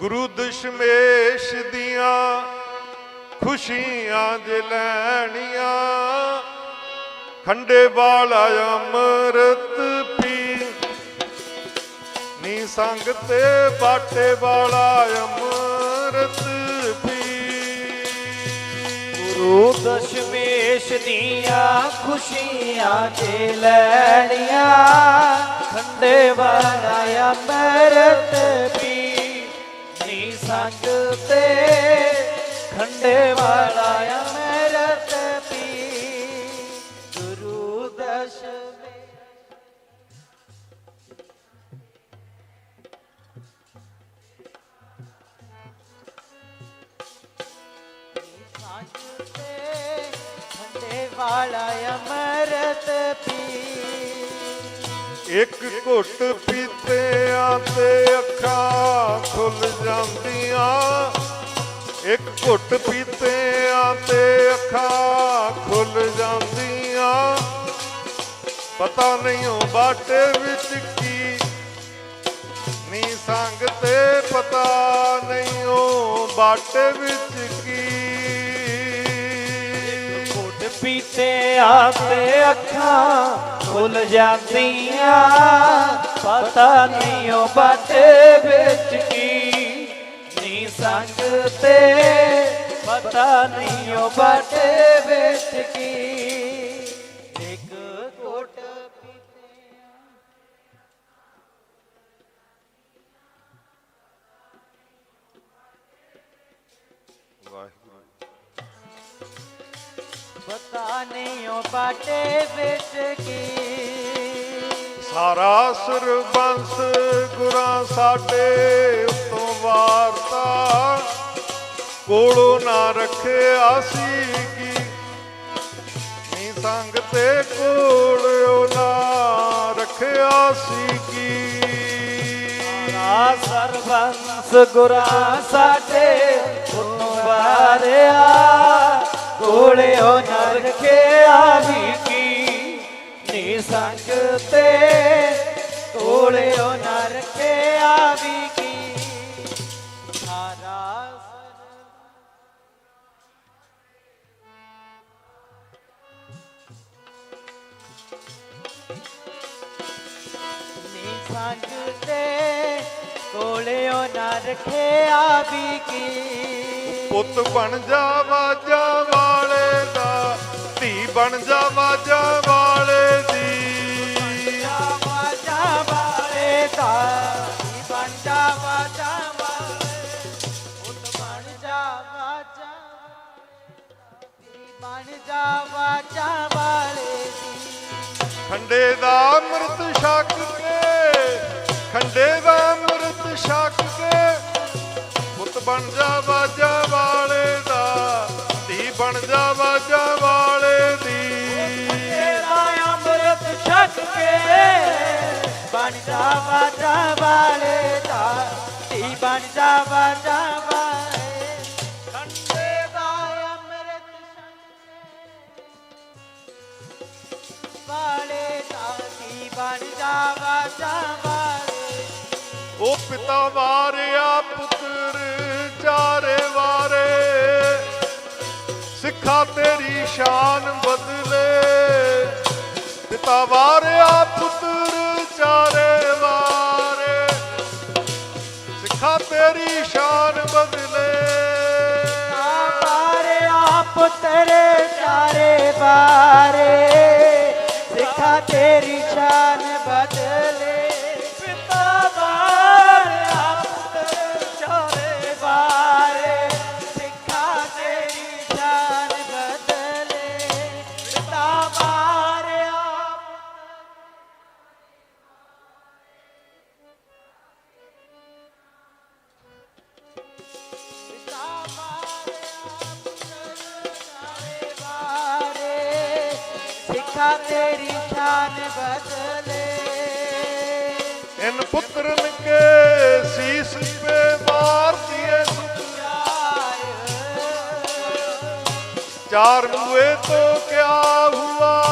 ਗੁਰੂ ਦਸ਼ਮੇਸ਼ ਦੀਆਂ ਖੁਸ਼ੀਆਂ ਜ ਲੈਣੀਆਂ, ਖੰਡੇ ਵਾਲਾ ਅੰਮ੍ਰਿਤ ਪੀ। ਨੀ ਸੰਗ ਤੇ ਬਾਟੇ ਵਾਲਾ ਅੰਮ੍ਰਿਤ ਪੀ। ਗੁਰੂ ਦਸ਼ਮੇਸ਼ ਦੀਆਂ ਖੁਸ਼ੀਆਂ ਤੇ ਲੈਣੀਆਂ, ਖੰਡੇ ਵਾਲਾ ਅੰਮ੍ਰਿਤ ਪੀ। ਸੰਗ ਤੇ ਖੰਡੇ ਵਾਲਾ ਅੰਮ੍ਰਿਤ ਪੀ। ਗੁਰੂ ਦਸ਼ਮੇਸ਼ ਸੰਗ ਤੇ ਖੰਡੇ ਵਾਲਾ ਅੰਮ੍ਰਿਤ ਪੀ। ਇੱਕ ਘੁੱਟ ਪੀਤਿਆਂ ਤੇ ਅੱਖਾਂ ਖੁੱਲ ਜਾਂਦੀਆਂ। ਇੱਕ ਘੁੱਟ ਪੀਤਿਆਂ ਤੇ ਅੱਖਾਂ ਖੁੱਲ ਜਾਂਦੀਆਂ। ਪਤਾ ਨਹੀਂ ਉਹ ਬਾਟੇ ਵਿੱਚ ਕੀ। ਨੀ ਸੰਗ ਤੇ ਪਤਾ ਨਹੀਂ ਉਹ ਬਾਟੇ ਵਿੱਚ ਕੀ। ਘੁੱਟ ਪੀਤੇ ਆਪੇ ਅੱਖਾਂ ਖੁੱਲ ਜਾਂਦੀਆਂ, ਪਤਾ ਨਹੀਂ ਉਹ ਬਾਟੇ ਵਿੱਚ ਕੀ। ਨੀ ਸੰਗ ਤੇ ਪਤਾ ਨਹੀਂ ਉਹ ਬਾਟੇ ਵਿੱਚ ਕੀ। ਇੱਕ ਘੁੱਟ ਪੀਤੇ ਵਾਹਿਗੁਰੂ ਪਤਾ ਨਹੀਂ ਉਹ ਬਾਟੇ ਵਿੱਚ ਕੀ ਸਾਰਾ ਸੁਰਬੰਸ ਗੁਰਾਂ ਸਾਡੇ ਉਤੋਂ ਵਾਰਤਾ। ਕੋਲੋਂ ਨਾ ਰੱਖਿਆ ਸੀ ਕੀ। ਨੀ ਸੰਗ ਤੇ ਕੋਲੋਂ ਨਾ ਰੱਖਿਆ ਸੀ ਕੀ। ਆ ਸਰਬੰਸ ਗੁਰਾਂ ਸਾਡੇ ਉਤੋਂ ਵਾਰਿਆ। ਕੋਲੇ ਨਾ ਰਖਿਆ ਸੰਗ ਤੇ ਕੋਲੇ ਹੋ ਨਾ ਰਖਿਆ ਵੀ ਕੀ। ਸਾਰਾ। ਸਰਬੰਸ ਨੀ ਸੰਗ ਤੇ ਕੋਲਿਓ ਨਾ ਰਖਿਆ ਵੀ ਕੀ। ਪੁੱਤ ਬਣ ਜਾ ਵਾਜਾ ਵਾਲੇ ਦਾ, ਧੀ ਬਣ ਜਾ ਵਾਜਾ ਜਾ ਵਾਲੇ ਦੀ। ਖੰਡੇ ਦਾ ਅੰਮ੍ਰਿਤ ਛਕ ਕੇ ਖੰਡੇ ਦਾ ਅੰਮ੍ਰਿਤ ਛਕ ਕੇ ਪੁੱਤ ਬਣ ਜਾ ਵਾਜਾ ਵਾਲੇ ਦਾ ਧੀ ਬਣ ਜਾ ਵਾਜਾ ਵਾਲੇ ਦੀ ਤੇਰਾ ਅੰਮ੍ਰਿਤ ਛਕ ਕੇ ਬਣ ਜਾ ਬਾਜਾ ਵਾਲੇ ਦਾ ਧੀ ਬਣ ਜਾ ਬਾਜਾ ਵਾਲੇ ਵਾਲੇ ਧੀ ਬਣ ਉਹ ਪਿਤਾ ਵਾਰਿਆ ਪੁੱਤਰ ਚਾਰੇ ਵਾਰੇ। ਸਿੱਖਾ ਤੇਰੀ ਸ਼ਾਨ ਬਦਲੇ। ਪਿਤਾ ਵਾਰਿਆ ਪੁੱਤਰ ਚਾਰੇ ਵਾਰੇ। ਸਿੱਖਾ ਤੇਰੀ ਸ਼ਾਨ ਬਦਲੇ। ਬਾਰੇ ਆਪ ਤੇਰੇ ਚਾਰੇ ਬਾਰੇ ਸਿੱਖਾ ਦੇਖਾ ਤੇਰੀ ਸ਼ਾਨ ਬਦਲੇ। ਇਨ ਪੁੱਤਰਨ ਕੇ ਸੀਸ ਪੇ ਮਾਰਤੀ ਏ ਸੁਖਿਆਏ ਚਾਰ ਮੂਏ ਤੋਂ ਕਿਆ ਹੁਆ?